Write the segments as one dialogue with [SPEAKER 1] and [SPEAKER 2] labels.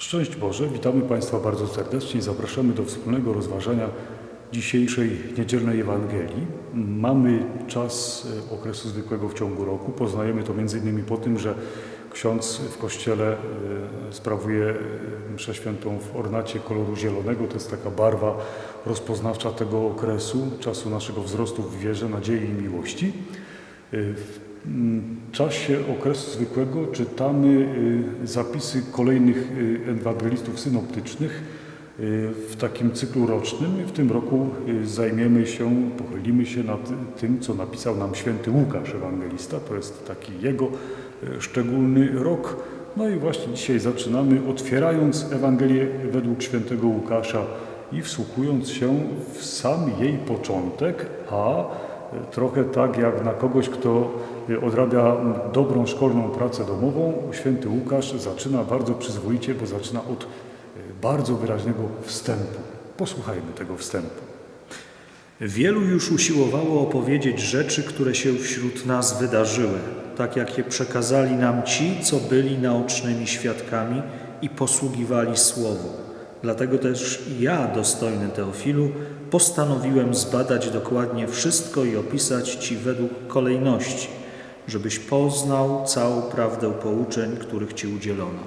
[SPEAKER 1] Szczęść Boże, witamy Państwa bardzo serdecznie zapraszamy do wspólnego rozważania dzisiejszej niedzielnej Ewangelii. Mamy czas e, okresu zwykłego w ciągu roku. Poznajemy to innymi po tym, że ksiądz w kościele e, sprawuje e, mszę świętą w ornacie koloru zielonego. To jest taka barwa rozpoznawcza tego okresu, czasu naszego wzrostu w wierze, nadziei i miłości. W czasie okresu zwykłego czytamy y, zapisy kolejnych y, ewangelistów synoptycznych y, w takim cyklu rocznym. W tym roku zajmiemy się, pochylimy się nad tym, co napisał nam święty Łukasz Ewangelista. To jest taki jego szczególny rok. No i właśnie dzisiaj zaczynamy otwierając Ewangelię według świętego Łukasza i wsłuchując się w sam jej początek, a trochę tak jak na kogoś, kto odrabia dobrą szkolną pracę domową, święty Łukasz zaczyna bardzo przyzwoicie, bo zaczyna od bardzo wyraźnego wstępu. Posłuchajmy tego wstępu.
[SPEAKER 2] Wielu już usiłowało opowiedzieć rzeczy, które się wśród nas wydarzyły, tak jak je przekazali nam ci, co byli naocznymi świadkami i posługiwali Słowu. Dlatego też ja, dostojny Teofilu, postanowiłem zbadać dokładnie wszystko i opisać Ci według kolejności, żebyś poznał całą prawdę pouczeń, których Ci udzielono.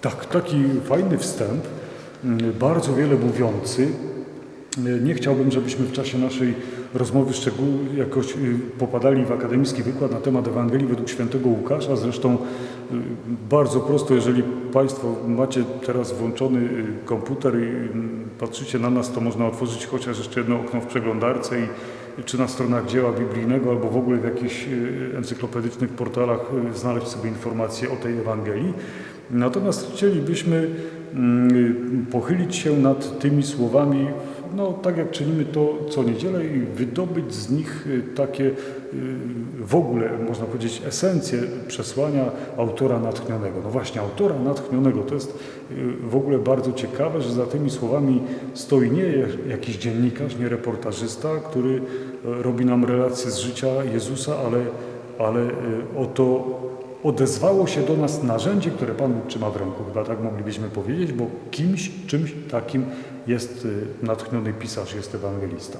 [SPEAKER 1] Tak, taki fajny wstęp, mm, bardzo wiele mówiący. Nie chciałbym, żebyśmy w czasie naszej rozmowy szczegół jakoś y, popadali w akademicki wykład na temat Ewangelii według świętego Łukasza. Zresztą y, bardzo prosto, jeżeli Państwo macie teraz włączony y, komputer i mm, patrzycie na nas, to można otworzyć chociaż jeszcze jedno okno w przeglądarce i czy na stronach dzieła biblijnego, albo w ogóle w jakichś encyklopedycznych portalach znaleźć sobie informacje o tej Ewangelii. Natomiast chcielibyśmy mm, pochylić się nad tymi słowami, no tak jak czynimy to co niedzielę i wydobyć z nich y, takie y, w ogóle, można powiedzieć, esencję przesłania autora natchnionego. No właśnie, autora natchnionego to jest y, w ogóle bardzo ciekawe, że za tymi słowami stoi nie jakiś dziennikarz, nie reportażysta, który robi nam relacje z życia Jezusa, ale, ale oto odezwało się do nas narzędzie, które Pan trzyma w ręku. Chyba tak moglibyśmy powiedzieć, bo kimś, czymś takim jest y, natchniony pisarz, jest ewangelista.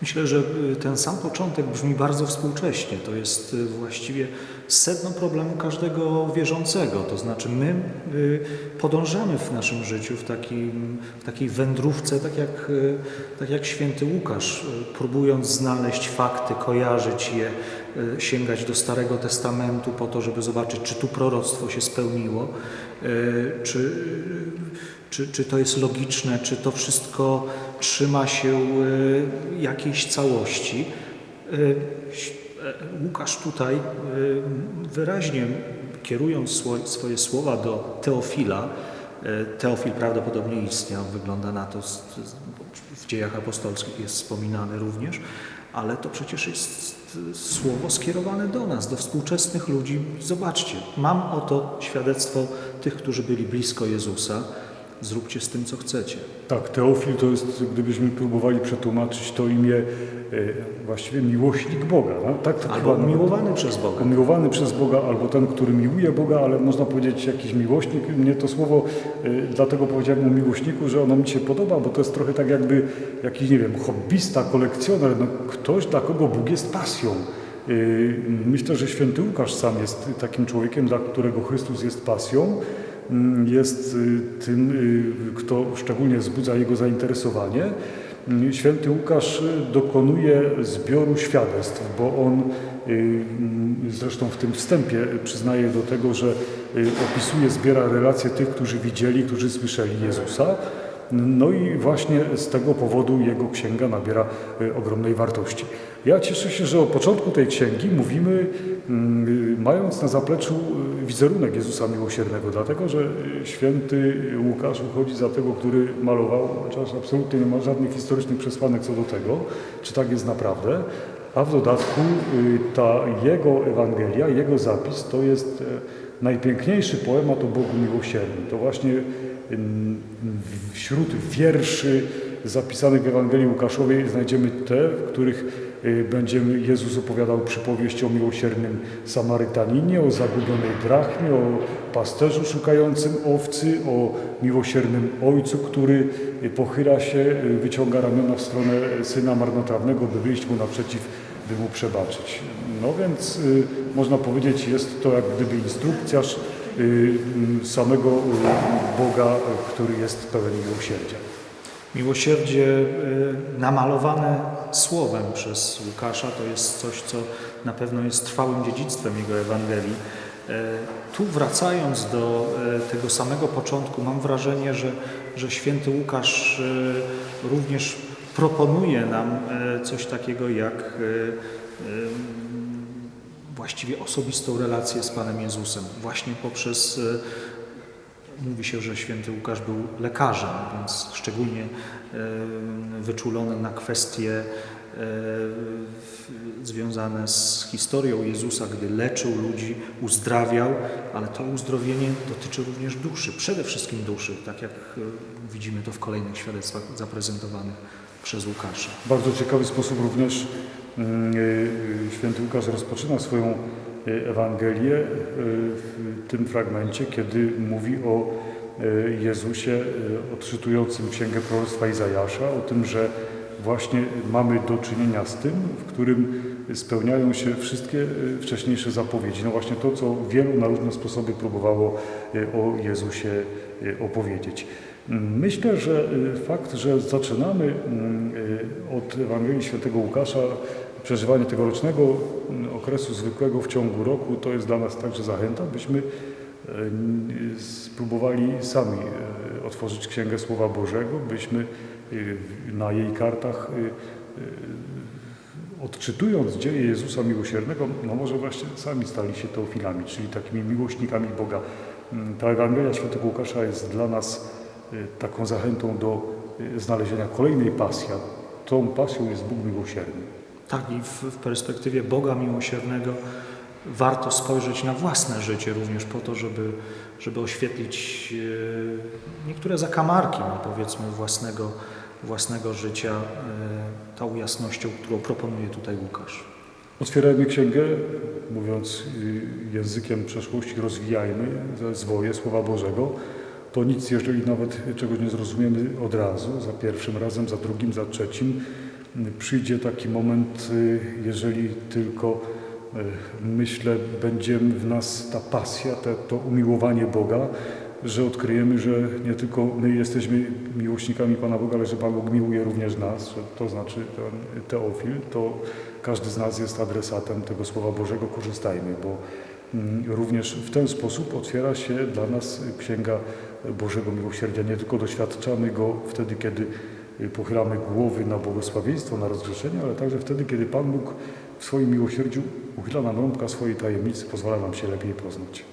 [SPEAKER 2] Myślę, że y, ten sam początek brzmi bardzo współcześnie. To jest y, właściwie sedno problemu każdego wierzącego. To znaczy, my podążamy w naszym życiu w, takim, w takiej wędrówce, tak jak, tak jak święty Łukasz, próbując znaleźć fakty, kojarzyć je, sięgać do Starego Testamentu po to, żeby zobaczyć, czy tu proroctwo się spełniło, czy, czy, czy to jest logiczne, czy to wszystko trzyma się y, jakiejś całości. Y, Łukasz tutaj y, wyraźnie kierując swo- swoje słowa do Teofila, Teofil prawdopodobnie istniał, wygląda na to, w dziejach apostolskich jest wspominany również, ale to przecież jest słowo skierowane do nas, do współczesnych ludzi. Zobaczcie, mam oto świadectwo tych, którzy byli blisko Jezusa. Zróbcie z tym, co chcecie.
[SPEAKER 1] Tak, Teofil to jest, gdybyśmy próbowali przetłumaczyć to imię, e, właściwie miłośnik Boga. No? Tak, tak
[SPEAKER 2] Albo
[SPEAKER 1] chyba-
[SPEAKER 2] umiłowany przez Boga.
[SPEAKER 1] Umiłowany przez Boga, albo ten, który miłuje Boga, ale można powiedzieć jakiś miłośnik. Mnie to słowo, y, dlatego powiedziałem o miłośniku, że ono mi się podoba, bo to jest trochę tak jakby jakiś, nie wiem, hobbysta, kolekcjoner, no, ktoś, dla kogo Bóg jest pasją. Y, Myślę, że święty Łukasz sam jest takim człowiekiem, dla którego Chrystus jest pasją. Mm, Jest y, tym, y, kto szczególnie wzbudza jego zainteresowanie. Mm, Święty Łukasz y, dokonuje zbioru świadectw, bo on mm, zresztą w tym wstępie przyznaje do tego, że opisuje, zbiera relacje tych, którzy widzieli, którzy słyszeli Jezusa. No i właśnie z tego powodu jego księga nabiera y, ogromnej wartości. Ja cieszę się, że o początku tej księgi mówimy, mm, mając na zapleczu y, wizerunek Jezusa Miłosiernego, dlatego że y, święty Łukasz uchodzi za tego, który malował, chociaż absolutnie nie ma żadnych historycznych przesłanek co do tego, czy tak jest naprawdę. A w dodatku ta jego Ewangelia, jego zapis to jest najpiękniejszy poemat o Bogu miłosiernym. To właśnie wśród wierszy zapisanych w Ewangelii Łukaszowej znajdziemy te, w których y, będzie Jezus opowiadał przypowieść o miłosiernym Samarytaninie, o zagubionej drachmie, o pasterzu szukającym owcy, o miłosiernym ojcu, który pochyla się, wyciąga ramiona w stronę syna marnotrawnego, by wyjść mu naprzeciw, by mu przebaczyć. No więc y, można powiedzieć, jest to jak gdyby instrukcjarz y, y, samego Boga, który jest pełen miłosierdzia.
[SPEAKER 2] Miłosierdzie namalowane słowem przez Łukasza to jest coś, co na pewno jest trwałym dziedzictwem jego Ewangelii. E, Tu wracając do e, tego samego początku, mam wrażenie, że, że święty Łukasz e, również proponuje nam e, coś takiego jak e, e, właściwie osobistą relację z Panem Jezusem, właśnie poprzez Mówi się, że święty Łukasz był lekarzem, więc szczególnie wyczulony na kwestie związane z historią Jezusa, gdy leczył ludzi, uzdrawiał, ale to uzdrowienie dotyczy również duszy, przede wszystkim duszy, tak jak widzimy to w kolejnych świadectwach zaprezentowanych przez Łukasza.
[SPEAKER 1] W bardzo ciekawy sposób również mm, y, święty Łukasz rozpoczyna swoją y, Ewangelię y, w tym fragmencie, kiedy mówi o y, Jezusie y, odczytującym księgę proroctwa Izajasza, o tym, że właśnie mamy do czynienia z tym, w którym spełniają się wszystkie y, wcześniejsze zapowiedzi. No właśnie to, co wielu na różne sposoby próbowało y, o Jezusie y, opowiedzieć. Myślę, że y, fakt, że zaczynamy mm, y, od Ewangelii Świętego Łukasza przeżywanie tegorocznego okresu zwykłego w ciągu roku, to jest dla nas także zachęta, byśmy y, spróbowali sami y, otworzyć Księgę Słowa Bożego, byśmy y, na jej kartach y, y, odczytując dzieje Jezusa Miłosiernego, no może właśnie sami stali się teofilami, czyli takimi miłośnikami Boga. Mm, Ta Ewangelia Świętego Łukasza jest dla nas y, taką zachętą do y, znalezienia kolejnej pasji. a Tą pasją jest Bóg miłosierny.
[SPEAKER 2] Tak, i w, perspektywie Boga miłosiernego warto spojrzeć na własne życie również po to, żeby, żeby oświetlić e, niektóre zakamarki, no powiedzmy, własnego, własnego życia tą jasnością, którą proponuje tutaj Łukasz.
[SPEAKER 1] Otwierajmy księgę, mówiąc y, językiem przeszłości, rozwijajmy zwoje Słowa Bożego. To nic, jeżeli nawet czegoś nie zrozumiemy od razu, za pierwszym razem, za drugim, za trzecim. Przyjdzie taki moment, y, jeżeli tylko y, myślę, będzie w nas ta pasja, te, to umiłowanie Boga, że odkryjemy, że nie tylko my jesteśmy miłośnikami Pana Boga, ale że Pan Bóg miłuje również nas, że to znaczy ten teofil, to każdy z nas jest adresatem tego Słowa Bożego, korzystajmy, bo również w ten sposób otwiera się dla nas Księga Bożego Miłosierdzia. Nie tylko doświadczamy Go wtedy, kiedy pochylamy głowy na błogosławieństwo, na rozgrzeszenie, ale także wtedy, kiedy Pan Bóg w swoim miłosierdziu uchyla nam rąbka swojej tajemnicy, pozwala nam się lepiej poznać.